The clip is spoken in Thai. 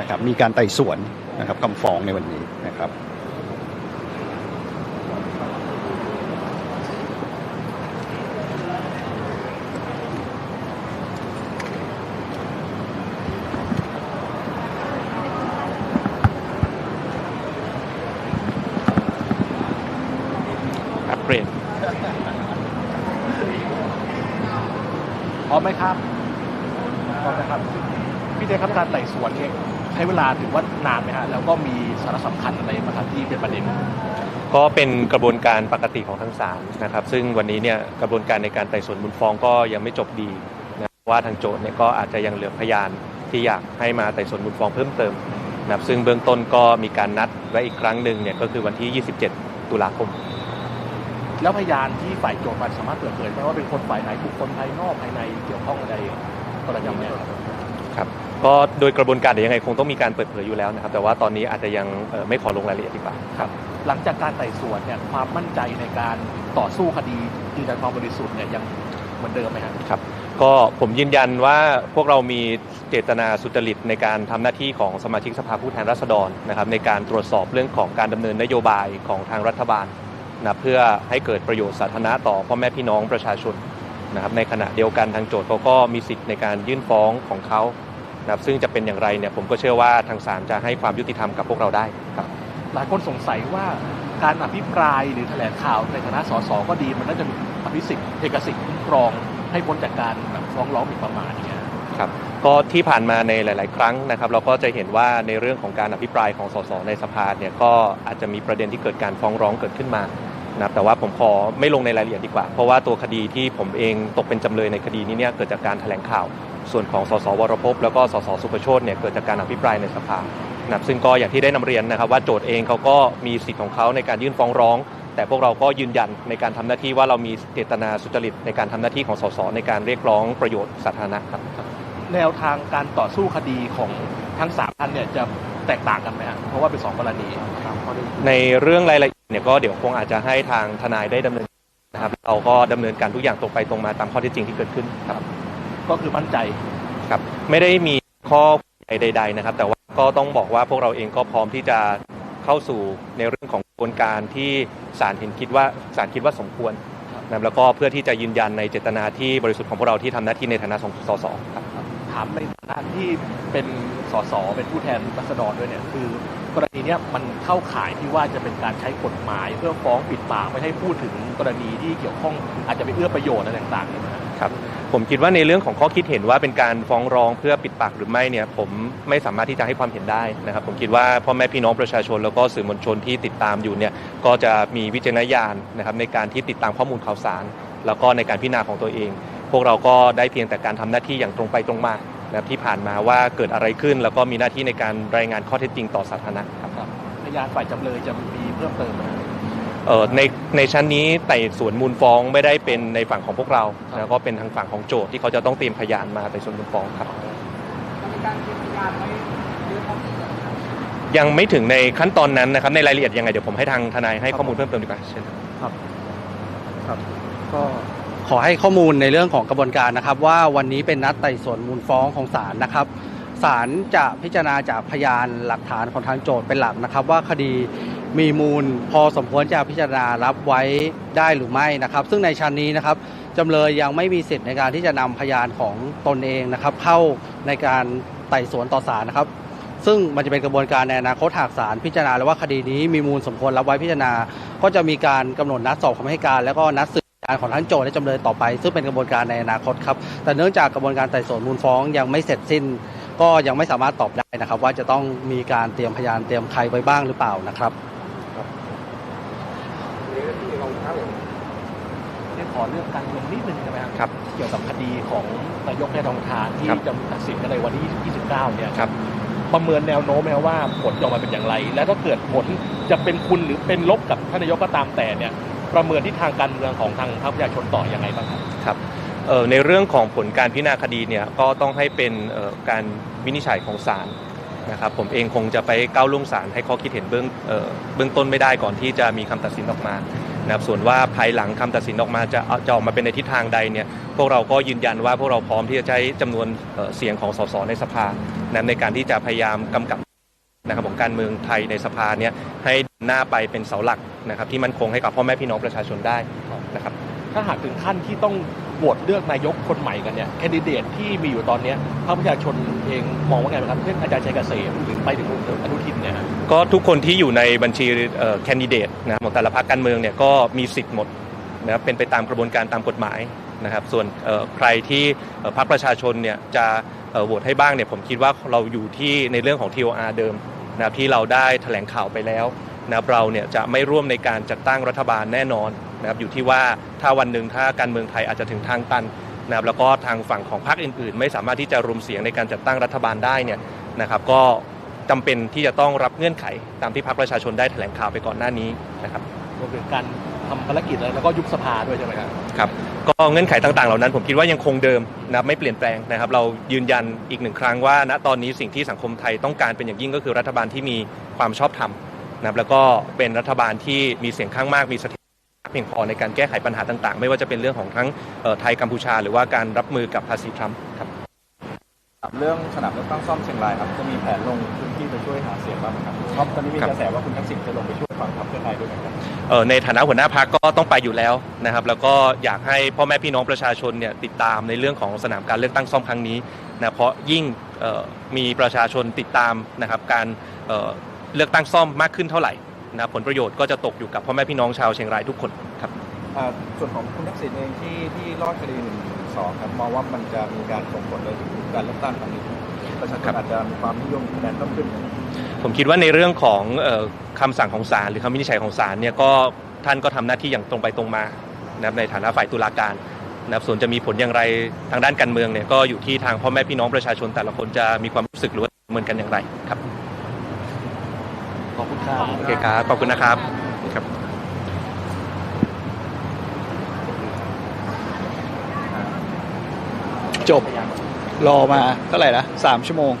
นะครับมีการไต่สวนนะครับคำฟ้องในวันนี้นะครับครับเปลี่ยนพร้อมไหมครับพร้อมนะครับ พี่เต้ครับการไต่สวนเนี่ยใช้เวลาถือว่านานไหมฮะแล้วก็มีสาระสำคัญอะไรบ้างครับที่เป็นประเด็นก็เป็นกระบวนการปกติของทั้งศาลนะครับ ซึ่งวันนี้เนี่ยกระบวนการในการไต่สวนมูลฟ้องก็ยังไม่จบดีนะว่าทางโจทย์เนี่ยก็อาจจะยังเหลือพยานที่อยากให้มาไต่สวนมูลฟ้องเพิ่มเติมนะครับซึ่งเบื้องต้นก็มีการนัดไว้อีกครั้งหนึ่งเนี่ยก็คือวันที่ 27 ตุลาคม แล้วพยานที่ฝ่ายโจทย์มันสามารถเปิดเผยไหมว่าเป็นคนฝ่ายไหนบุคคลภายนอกภายในเกี่ยวข้องอะไรกรณีเนี้ยครับครับ ก็โดยกระบวนการเดี๋ยวยังไงคงต้องมีการเปิดเผยอยู่แล้วนะครับ แต่ว่าตอนนี้อาจจะยังเอ่อไม่ขอลงรายละเอียดดีกว่าครับ หลังจากการไต่สวนเนี่ยความมั่นใจในการต่อสู้คดียืนยันความบริสุทธิ์เนี่ยยังเหมือนเดิมไหมครับครับ ก็ผมยืนยันว่าพวกเรามีเจตนาสุจริตในการทำหน้าที่ของสมาชิกสภาผู้แทนราษฎรนะครับ ในการตรวจสอบเรื่องของการดำเนินนโยบายของทางรัฐบาลนะเพื่อให้เกิดประโยชน์สาธารณะต่อพ่อแม่พี่น้องประชาชนนะครับในขณะเดียวกันทางโจทย์เขาก็มีสิทธิ์ในการยื่นฟ้องของเขา นะครับซึ่งจะเป็นอย่างไรเนี่ยผมก็เชื่อว่าทางศาลจะให้ความยุติธรรมกับพวกเราได้ครับ หลายคนสงสัยว่าการอภิปรายหรือแถลงข่าวในฐานะสสก็ดี มันน่าจะมีอภิสิทธิ์เอกสิทธิ์คุ้มครองให้พ้นจากการแบบฟ้องร้องหมิ่นประมาทอย่างเงี้ยครับก็ที่ผ่านมาในหลาย ๆ ครั้งนะครับ เราก็จะเห็นว่าในเรื่องของการอภิปรายของสสในสภาเนี่ยก็อาจจะมีประเด็นที่เกิดการฟ้องร้องเกิดขึ้นมานะครับแต่ว่าผมขอไม่ลงในรายละเอียดดีกว่า เพราะว่าตัวคดีที่ผมเองตกเป็นจำเลยในคดีนี้เนี่ยเกิดจากการแถลงข่าว ส่วนของสสวรพแล้วก็สสสุประโชตเนี่ยเกิดจากการอภิปรายในสภานะครับซึ่งก็อย่างที่ได้นำเรียนนะครับ ว่าโจทย์เองเขาก็มีสิทธิ์ของเขาในการยื่นฟ้องร้อง แต่พวกเราก็ยืนยันในการทำหน้าที่ว่าเรามีเจตนาสุจริตในการทำหน้าที่ของสสในการเรียกร้องประโยชน์สาธารณะครับแนวทางการต่อสู้คดีของทั้งสามท่านเนี่ยจะแตกต่างกันไหมฮะเพราะว่าเป็นสองกรณีครับข้อที่ในเรื่องรายละเอียดเนี่ยก็เดี๋ยวคงอาจจะให้ทางทนายได้ดำเนินนะครับเราก็ดำเนินการทุกอย่างตรงไปตรงมาตามข้อเท็จจริงที่เกิดขึ้นครับ ก็คือมั่นใจครับไม่ได้มีข้อใด ๆ นะครับ แต่ว่าก็ต้องบอกว่าพวกเราเองก็พร้อมที่จะเข้าสู่ในเรื่องของกระบวนการที่ศาลเห็นคิดว่าศาลคิดว่าสมควรนะครับแล้วก็เพื่อที่จะยืนยันในเจตนาที่บริสุทธิ์ของพวกเราที่ทำหน้าที่ในฐานะสสครับถามในฐานะที่เป็นสสเป็นผู้แทนรัษฎรด้วยเนี่ยคือกรณีเนี้ยมันเข้าข่ายที่ว่าจะเป็นการใช้กฎหมาย เพื่อฟ้องปิดปากไม่ให้พูดถึงกรณีที่เกี่ยวข้องอาจจะไปเอื้อประโยชน์อะไรต่างๆเนี่ยนะฮะครับ ผมคิดว่าในเรื่องของข้อคิดเห็นว่าเป็นการฟ้องร้องเพื่อปิดปากหรือไม่เนี่ยผมไม่สามารถที่จะให้ความเห็นได้นะครับ ผมคิดว่าพ่อแม่พี่น้องประชาชนแล้วก็สื่อมวลชนที่ติดตามอยู่เนี่ยก็จะมีวิจารณญาณนะครับในการที่ติดตามข้อมูลข่าวสาร แล้วก็ในการพิจารณาของตัวเอง พวกเราก็ได้เพียงแต่การทำหน้าที่อย่างตรงไปตรงมานะครับที่ผ่านมาว่าเกิดอะไรขึ้น แล้วก็มีหน้าที่ในการรายงานข้อเท็จจริงต่อสาธารณะครับพยานฝ่ายจำเลยจะมีเพิ่มเติมไหม ในในชั้นนี้ไต่สวนมูลฟ้องไม่ได้เป็นในฝั่งของพวกเราแล้วก็เป็นทางฝั่งของโจทย์ที่เขาจะต้องเตรียมพยานมาไต่สวนมูลฟ้องครับยังไม่ถึงในขั้นตอนนั้นนะครับ ในรายละเอียดยังไงเดี๋ยวผมให้ทางทนายให้ข้อมูลเพิ่มเติมดีกว่าเช่นครับก็ขอให้ข้อมูลในเรื่องของกระบวนการนะครับ ว่าวันนี้เป็นนัดไต่สวนมูลฟ้องของศาลนะครับศาลจะพิจารณาจากพยานหลักฐานของทางโจทย์เป็นหลักนะครับ ว่าคดี มีมูล พอสมควรจะพิจารณารับไว้ได้หรือไม่นะครับ ซึ่งในชั้นนี้นะครับจำเลยยังไม่มีสิทธิ์ในการที่จะนำพยานของตนเองนะครับ เข้าในการไต่สวนต่อศาลนะครับ ซึ่งมันจะเป็นกระบวนการในอนาคตหากศาลพิจารณาแล้วว่าคดีนี้มีมูลสมควรรับไว้พิจารณา ก็จะมีการกำหนดนัดสอบคำให้การ แล้วก็นัดสืบพยานของทั้งโจทย์และจำเลยต่อไป ซึ่งเป็นกระบวนการในอนาคตครับแต่เนื่องจากกระบวนการไต่สวนมูลฟ้องยังไม่เสร็จสิ้น ก็ยังไม่สามารถตอบได้นะครับ ว่าจะต้องมีการเตรียมพยานเตรียมใครไว้บ้างหรือเปล่านะครับ ได้ขอเรื่องการเมืองนิดนึงใช่ไหมครับครับ เกี่ยวกับคดีของนายกแพทองทานที่ครับจะมีตัดสินกันในวันที่ 29 เนี่ยครับ ประเมินแนวโน้มไหมครับว่าผลจะออกมาเป็นอย่างไร และถ้าเกิดผลจะเป็นคุณหรือเป็นลบกับท่านนายกก็ตามแต่เนี่ยประเมินที่ทางการเมืองของทางพรรคประชาชนต่อยังไงบ้างครับครับเอ่อในเรื่องของผลการพิจารณาคดีเนี่ยก็ต้องให้เป็นเอ่อการวินิจฉัยของศาลนะครับผมเองคงจะไปก้าวล่วงศาลให้ข้อคิดเห็นเบื้องเอ่อเบื้องต้นไม่ได้ก่อนที่จะมีคำตัดสินออกมา นะครับส่วนว่าภายหลังคำตัดสินออกมาจะจะออกมาเป็นในทิศทางใดเนี่ยพวกเราก็ยืนยันว่าพวกเราพร้อมที่จะใช้จำนวนเสียงของสสในสภานะในการที่จะพยายามกำกับนะครับของการเมืองไทยในสภาเนี่ยให้หน้าไปเป็นเสาหลักนะครับที่มั่นคงให้กับพ่อแม่พี่น้องประชาชนได้นะครับถ้าหากถึงขั้นที่ต้อง โหวตเลือกนายกคนใหม่กันเนี่ยแคนดิเดตที่มีอยู่ตอนนี้ยพรรคประชาชนเองมองว่าไงครับเช่นอาจารย์ชัยเกษมหรือไปถึงอนุทินเนี่ยก็ทุกคนที่อยู่ในบัญชีแคนดิเดตนะของแต่ละพรรคการเมืองเนี่ยก็มีสิทธิ์หมดนะครับเป็นไปตามกระบวนการตามกฎหมายนะครับ ส่วนใครที่พรรคประชาชนเนี่ยจะโหวตให้บ้างเนี่ยผมคิดว่าเราอยู่ที่ในเรื่องของ TOR เดิมนะครับที่เราได้แถลงข่าวไปแล้วนะเราเนี่ยจะไม่ร่วมในการจัดตั้งรัฐบาลแน่นอน นะครับอยู่ที่ว่าถ้าวันหนึ่งถ้าการเมืองไทยอาจจะถึงทางตันนะครับแล้วก็ทางฝั่งของพรรคอื่น ๆ ไม่สามารถที่จะรวมเสียงในการจัดตั้งรัฐบาลได้เนี่ยนะครับก็จำเป็นที่จะต้องรับเงื่อนไขตามที่พรรคประชาชนได้แถลงข่าวไปก่อนหน้านี้นะครับรวมถึงการทำภารกิจอะไรแล้วก็ยุบสภาด้วยใช่ไหมครับครับก็เงื่อนไขต่างๆ เหล่านั้นผมคิดว่ายังคงเดิมนะครับไม่เปลี่ยนแปลงนะครับ เรายืนยันอีกหนึ่งครั้งว่า ณตอนนี้สิ่งที่สังคมไทยต้องการเป็นอย่างยิ่งก็คือรัฐบาลที่มีความชอบธรรมนะครับแล้วก็เป็นรัฐบาลที่มีเสียงข้างมากมีเสถียรภาพ เพียงพอในการแก้ไขปัญหาต่าง ๆ ไม่ว่าจะเป็นเรื่องของทั้งเอ่อไทยกัมพูชา หรือว่าการรับมือกับภาษีทรัมป์ครับถามเรื่องสนามเลือกตั้งซ่อมเชียงรายครับจะมีแผนลงพื้นที่ไปช่วยหาเสียงบ้างไหมครับเพราะตอนนี้มีครับกระแสว่าคุณทักษิณจะลงไปช่วยฝั่งพรรคเพื่อไทยด้วยเหมือนกันเอ่อในฐานะหัวหน้าพักก็ต้องไปอยู่แล้วนะครับ แล้วก็อยากให้พ่อแม่พี่น้องประชาชนเนี่ยติดตามในเรื่องของสนามการเลือกตั้งซ่อมครั้งนี้นะเพราะยิ่งเอ่อมีประชาชนติดตามนะครับการเอ่อเลือกตั้งซ่อมมากขึ้นเท่าไหร่ นะผลประโยชน์ก็จะตกอยู่กับพ่อแม่พี่น้องชาวเชียงรายทุกคนครับอ่าส่วนของคุณทักษิณเองที่ที่รอดคดีหนึ่งสองครับมองว่ามันจะมีการส่งผลไปถึงการเลือกตั้งครั้งนี้ประชาชครันบอาจจะมีความนิยมคะแนนเพิ่มขึ้น ผมคิดว่าในเรื่องของเอ่อคำสั่งของศาลหรือคำวินิจฉัยของศาลเนี่ยก็ท่านก็ทำหน้าที่อย่างตรงไปตรงมานะครับในฐานะฝ่ายตุลาการนะครับส่วนจะมีผลอย่างไรทางด้านการเมืองเนี่ยก็อยู่ที่ทางพ่อแม่พี่น้องประชาชนแต่ละคนจะมีความรู้สึกหรือว่าเหมือนกันอย่างไรครับขอบ ครับโอเคครับ ขอบคุณนะครับครับจบรอมาเท่าไหร่นะสามชั่วโมง